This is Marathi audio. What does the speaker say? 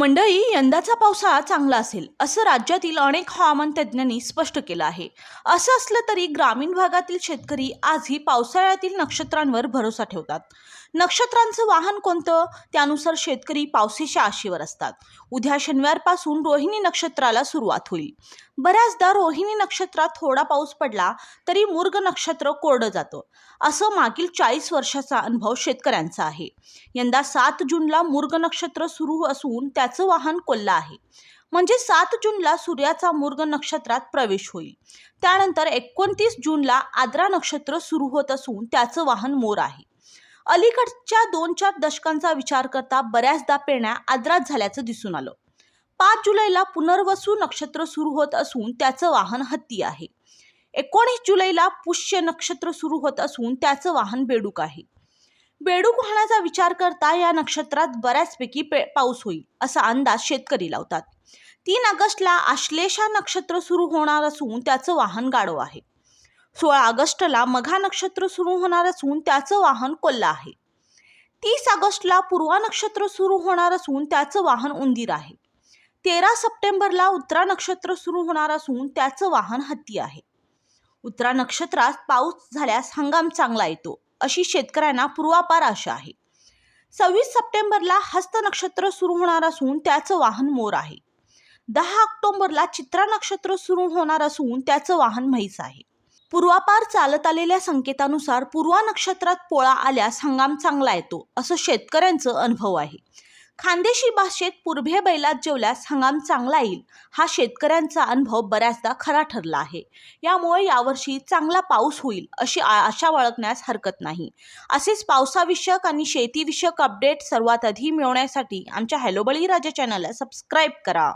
मंडळी यंदाचा पावसाळा चांगला असेल असं राज्यातील अनेक हवामान तज्ज्ञांनी स्पष्ट केलं आहे. असं असलं तरी ग्रामीण भागातील शेतकरी आजही पावसाळ्यातील नक्षत्रांवर भरोसा ठेवतात. नक्षत्रांचं वाहन कोणतं? त्यानुसार शेतकरी पावसाच्या आशेवर असतात. उद्या शनिवारपासून रोहिणी नक्षत्राला सुरुवात होईल. बऱ्याचदा रोहिणी नक्षत्रात थोडा पाऊस पडला तरी मूर्ग नक्षत्र कोरडं जातं. असं मागील चाळीस वर्षाचा अनुभव शेतकऱ्यांचा आहे. यंदा सात जूनला मूर्ग नक्षत्र सुरू असून त्याचं वाहन कोल्हा आहे. म्हणजे सात जूनला सूर्याचा मूर्ग नक्षत्रात प्रवेश होईल. त्यानंतर एकोणतीस जूनला आद्रा नक्षत्र सुरू होत असून त्याचं वाहन मोर आहे. अलीकडच्या दोन चार दशकांचा विचार करता बऱ्याचदा पेण्या आद्रात झाल्याचं दिसून आलं. पाच जुलैला पुनर्वसू नक्षत्र सुरू होत असून त्याचं वाहन हत्ती आहे. एकोणीस जुलैला पुष्य नक्षत्र सुरू होत असून त्याचं वाहन बेडूक आहे. बेडूक वाहण्याचा विचार करता या नक्षत्रात बऱ्याचपैकी पे पाऊस होईल असा अंदाज शेतकरी लावतात. तीन ऑगस्टला आश्लेषा नक्षत्र सुरू होणार असून त्याचं वाहन गाढव आहे. सोळा ऑगस्टला मघा नक्षत्र सुरू होणार असून त्याचं वाहन कोल्हा आहे. तीस ऑगस्टला पूर्वा नक्षत्र सुरू होणार असून त्याचं वाहन उंदीर आहे. तेरा सप्टेंबरला उत्तरा नक्षत्र सुरू होणार असून त्याचं वाहन हत्ती आहे. उत्तरा नक्षत्रात पाऊस झाल्यास हंगाम चांगला येतो. अशी शेतकऱ्यांना पूर्वापार आशा आहे. सव्वीस सप्टेंबरला हस्त नक्षत्र सुरू होणार असून त्याचं वाहन मोर आहे. दहा ऑक्टोबरला चित्रा नक्षत्र सुरू होणार असून त्याचं वाहन म्हैस आहे. पूर्वापार चालत आलेल्या संकेतानुसार पूर्वा नक्षत्रात पोळा आल्यास हंगाम चांगला येतो असं शेतकऱ्यांचं अनुभव आहे. खानदेशी भाषेत पूर्भे बैलात जेवल्यास हंगाम चांगला येईल हा शेतकऱ्यांचा अनुभव बऱ्याचदा खरा ठरला आहे. यामुळे यावर्षी चांगला पाऊस होईल अशी आ- आशा बाळगण्यास हरकत नाही. असेच पावसाविषयक आणि शेतीविषयक अपडेट सर्वात आधी मिळवण्यासाठी आमच्या हॅलो बळीराजा चॅनलला सबस्क्राईब करा.